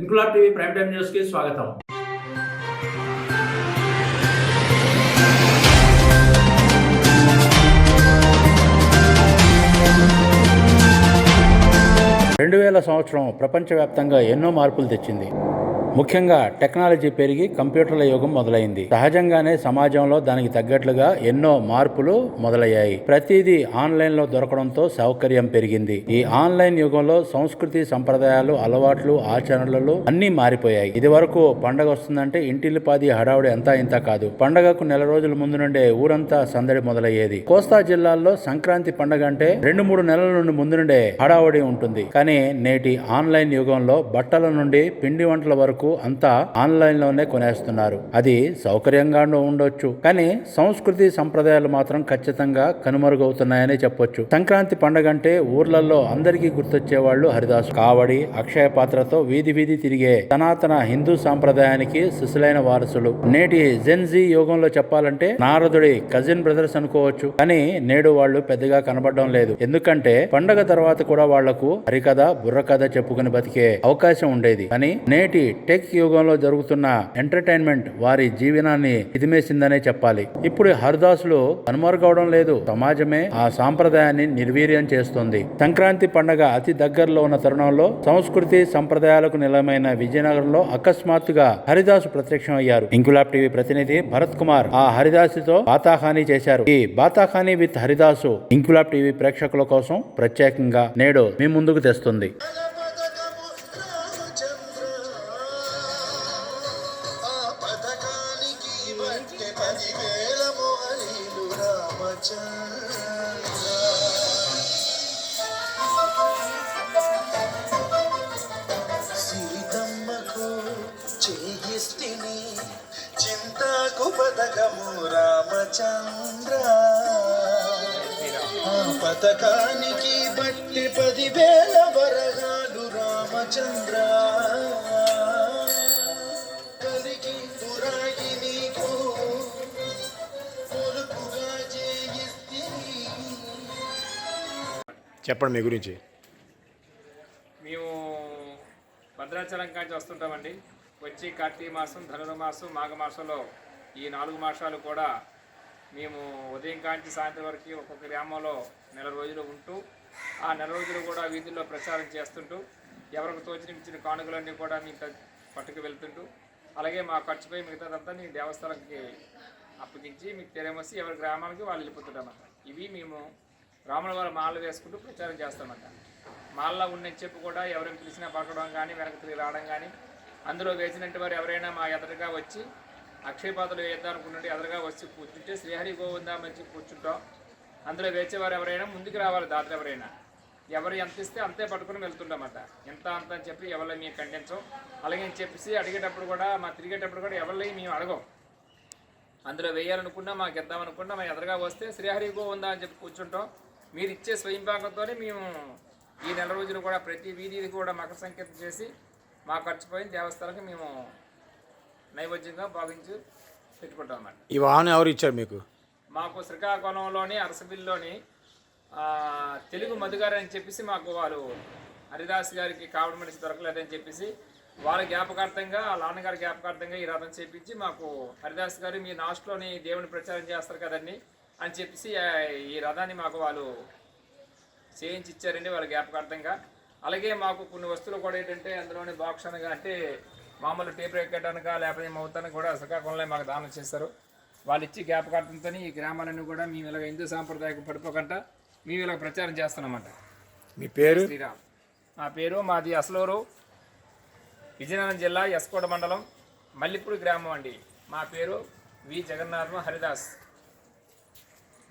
ఇంకులాబ్ TV prime time న్యూస్కి స్వాగతం. రెండు వేల సంవత్సరం ప్రపంచవ్యాప్తంగా ఎన్నో మార్పులు తెచ్చింది. ముఖ్యంగా టెక్నాలజీ పెరిగి కంప్యూటర్ల యుగం మొదలైంది. సహజంగానే సమాజంలో దానికి తగ్గట్లుగా ఎన్నో మార్పులు మొదలయ్యాయి. ప్రతిదీ ఆన్లైన్లో దొరకడంతో సౌకర్యం పెరిగింది. ఈ ఆన్లైన్ యుగంలో సంస్కృతి సంప్రదాయాలు అలవాట్లు ఆచరణలు అన్నీ మారిపోయాయి. ఇది వరకు పండగ వస్తుందంటే ఇంటిల్లిపాది హడావుడి అంతా ఇంత కాదు. పండగకు నెల రోజుల ముందు నుండే ఊరంతా సందడి మొదలయ్యేది. కోస్తా జిల్లాల్లో సంక్రాంతి పండగ అంటే రెండు మూడు నెలల నుండి ముందు నుండే హడావుడి ఉంటుంది. కానీ నేటి ఆన్లైన్ యుగంలో బట్టల నుండి పిండి వంటల వరకు అంతా ఆన్లైన్లోనే కొనేస్తున్నారు. అది సౌకర్యంగానూ ఉండొచ్చు. కానీ సంస్కృతి సంప్రదాయాలు మాత్రం ఖచ్చితంగా కనుమరుగవుతున్నాయని చెప్పొచ్చు. సంక్రాంతి పండగ అంటే ఊర్లలో అందరికీ గుర్తొచ్చే వాళ్ళు హరిదాసు. కావడి అక్షయ పాత్రతో వీధి వీధి తిరిగే సనాతన హిందూ సాంప్రదాయానికి శిశులైన వారసులు. నేటి జెన్జీ యుగంలో చెప్పాలంటే నారదుడి కజిన్ బ్రదర్స్ అనుకోవచ్చు. కానీ నేడు వాళ్ళు పెద్దగా కనబడడం లేదు. ఎందుకంటే పండగ తర్వాత కూడా వాళ్ళకు హరికథ బుర్రకథ చెప్పుకుని బతికే అవకాశం ఉండేది. కానీ నేటి టెక్ యుగంలో జరుగుతున్న ఎంటర్టైన్మెంట్ వారి జీవనాన్ని ఇదిమేసిందనే చెప్పాలి. ఇప్పుడు హరిదాసులు కనుమరుగవడం లేదు. సమాజమే ఆ సాంప్రదాయాన్ని నిర్వీర్యం చేస్తుంది. సంక్రాంతి పండగ అతి దగ్గరలో ఉన్న తరుణంలో సంస్కృతి సంప్రదాయాలకు నిలమైన విజయనగరంలో అకస్మాత్తుగా హరిదాసు ప్రత్యక్షం అయ్యారు. ఇంకులాబ్ టీవీ ప్రతినిధి భరత్ కుమార్ ఆ హరిదాసుతో బాతాఖానీ చేశారు. ఈ బాతాఖానీ విత్ హరిదాసు ఇంకులాబ్ టీవీ ప్రేక్షకుల కోసం ప్రత్యేకంగా నేడు మీ ముందుకు తెస్తుంది. పథకానికి బట్టి పదివేల మోహనీలు రామచంద్ర సీతమ్మకు చేయిస్తిని చింతకు పథకము రామచంద్ర ఆ పథకానికి బట్టి పదివేల వరగాలు రామచంద్ర. చెప్పండి మీ గురించి. మేము భద్రాచలం కాంచి వస్తుంటామండి. వచ్చి కార్తీక మాసం ధనుర్మాసం మాఘమాసంలో ఈ నాలుగు మాసాలు కూడా మేము ఉదయం కాంచి సాయంత్రం వరకు ఒక్కొక్క గ్రామంలో నెల రోజులు ఉంటూ ఆ నెల రోజులు కూడా వీధుల్లో ప్రచారం చేస్తుంటూ ఎవరికి తోచిన ఇచ్చిన కానుకలన్నీ కూడా మీకు పట్టుకు వెళ్తుంటూ అలాగే మా ఖర్చుపై మిగతాదంతా మీ దేవస్థానానికి అప్పగించి మీకు తెలియమసి ఎవరి గ్రామానికి వాళ్ళు వెళ్ళిపోతుంటాం ఇవి మేము రాముల వారి మాలలు వేసుకుంటూ ప్రచారం చేస్తామంట మాల్లో ఉన్న చెప్పు కూడా ఎవరైనా పిలిచినా పట్టడం కానీ వెనక తిరిగి రావడం కానీ అందులో వేసినట్టు వారు ఎవరైనా మా ఎదురుగా వచ్చి అక్షయపాతలు వేద్దాం అనుకున్నట్టు ఎదురుగా వచ్చి కూర్చుంటే శ్రీహరి గోవిందా మంచి కూర్చుంటాం. అందులో వేచేవారు ఎవరైనా ముందుకు రావాలి దాతలు ఎవరైనా. ఎవరు ఎంత ఇస్తే అంతే పట్టుకుని వెళ్తుండమాట ఎంత అంత అని చెప్పి ఎవరిని మేము ఖండించం. అలాగే అని చెప్పేసి అడిగేటప్పుడు కూడా మా తిరిగేటప్పుడు కూడా ఎవరిని మేము అడగం. అందులో వేయాలనుకున్నా మాకు ఇద్దామనుకున్నా మా ఎదురుగా వస్తే శ్రీహరి గోవిందా అని చెప్పి కూర్చుంటాం. మీరు ఇచ్చే స్వయం పాకంతోనే మేము ఈ నెల రోజులు కూడా ప్రతి వీధిది కూడా మకర సంకేతం చేసి మా ఖర్చుపోయిన దేవస్థానానికి మేము నైవేద్యంగా భావించి పెట్టుకుంటాం అన్నమాట. ఈ వాహనం ఎవరు ఇచ్చారు మీకు? మాకు శ్రీకాకుళంలోని అరసబిల్లోని తెలుగు మధుగారు అని చెప్పేసి మాకు వాళ్ళు హరిదాస్ గారికి కావడం మనిషి దొరకలేదని చెప్పేసి వాళ్ళ జ్ఞాపకార్థంగా వాళ్ళ నాన్నగారి జ్ఞాపకార్థంగా ఈ రథం చేపించి మాకు హరిదాస్ గారు మీ నాస్ట్లోని దేవుని ప్రచారం చేస్తారు కదండి. అని చెప్పేసి ఈ రథాన్ని మాకు వాళ్ళు చేయించి ఇచ్చారండి వాళ్ళ జ్ఞాపకార్థంగా అలాగే మాకు కొన్ని వస్తువులు కూడా ఏంటంటే అందులోని బాక్స్ అనగా అంటే మామూలు టేప్ రేకెట్టనక లేకపోతే మౌతానికి కూడా శ్రీకాకుళంలో మాకు దానం చేస్తారు వాళ్ళు ఇచ్చి జ్ఞాపకార్థంతో ఈ గ్రామాలన్నీ కూడా మేము ఇలాగ హిందూ సాంప్రదాయకు పడిపోకుండా మేము ఇలా ప్రచారం చేస్తున్నామన్నమాట మీ పేరు? శ్రీరామ్. మా పేరు మాది అసలూరు విజయనగరం జిల్లా ఎస్కోట మండలం మల్లిపూడి గ్రామం అండి. మా పేరు వి. జగన్నాథం హరిదాస్.